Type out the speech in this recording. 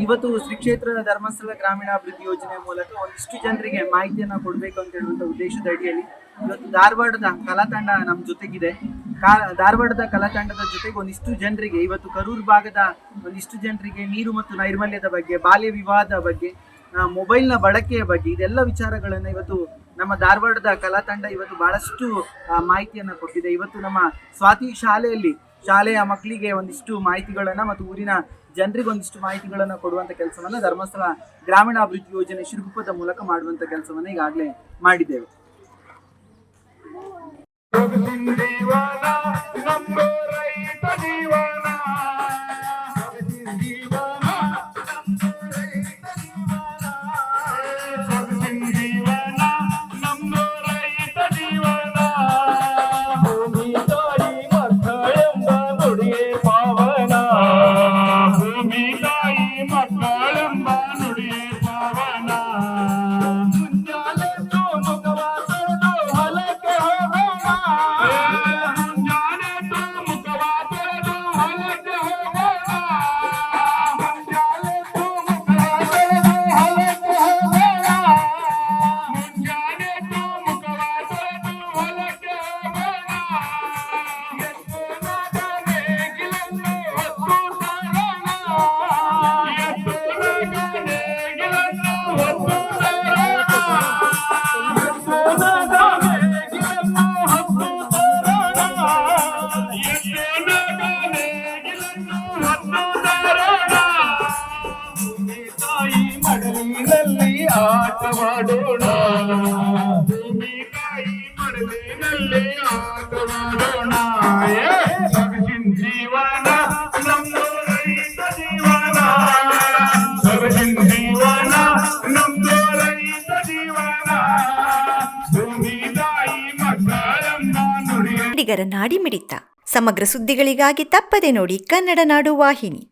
ಇವತ್ತು ಶ್ರೀ ಕ್ಷೇತ್ರ ಧರ್ಮಸ್ಥಳ ಗ್ರಾಮೀಣಾಭಿವೃದ್ಧಿ ಯೋಜನೆ ಮೂಲಕ ಒಂದಿಷ್ಟು ಜನರಿಗೆ ಮಾಹಿತಿಯನ್ನು ಕೊಡಬೇಕು ಅಂತ ಹೇಳುವಂತ ಉದ್ದೇಶದ ಅಡಿಯಲ್ಲಿ ಇವತ್ತು ಧಾರವಾಡದ ಕಲಾತಂಡ ನಮ್ಮ ಜೊತೆಗಿದೆ. ಕಾ- ಧಾರವಾಡದ ಕಲಾತಂಡದ ಜೊತೆಗೆ ಒಂದಿಷ್ಟು ಜನರಿಗೆ ಇವತ್ತು ಕರೂರು ಭಾಗದ ಒಂದಿಷ್ಟು ಜನರಿಗೆ ನೀರು ಮತ್ತು ನೈರ್ಮಲ್ಯದ ಬಗ್ಗೆ, ಬಾಲ್ಯ ವಿವಾಹದ ಬಗ್ಗೆ ಮೊಬೈಲ್ನ ಬಳಕೆಯ ಬಗ್ಗೆ ಇದೆಲ್ಲ ವಿಚಾರಗಳನ್ನು ಇವತ್ತು ನಮ್ಮ ಧಾರವಾಡದ ಕಲಾತಂಡ ಇವತ್ತು ಬಹಳಷ್ಟು ಮಾಹಿತಿಯನ್ನ ಕೊಟ್ಟಿದೆ. ಇವತ್ತು ನಮ್ಮ ಸ್ವಾತಿ ಶಾಲೆಯಲ್ಲಿ ಶಾಲೆಯ ಮಕ್ಕಳಿಗೆ ಒಂದಿಷ್ಟು ಮಾಹಿತಿಗಳನ್ನು ಮತ್ತು ಊರಿನ ಜನರಿಗೆ ಒಂದಿಷ್ಟು ಮಾಹಿತಿಗಳನ್ನು ಕೊಡುವಂತ ಕೆಲಸವನ್ನ ಧರ್ಮಸ್ಥಳ ಗ್ರಾಮೀಣಾಭಿವೃದ್ಧಿ ಯೋಜನೆ ಶಿರುಗುಪ್ಪದ ಮೂಲಕ ಮಾಡುವಂತ ಕೆಲಸವನ್ನ ಈಗಾಗಲೇ ಮಾಡಿದ್ದೇವೆ. ಆಟವಾಡೋಣ ನಾಡಿ ಮಿಡಿತ. ಸಮಗ್ರ ಸುದ್ದಿಗಳಿಗಾಗಿ ತಪ್ಪದೆ ನೋಡಿ ಕನ್ನಡ ನಾಡು ವಾಹಿನಿ.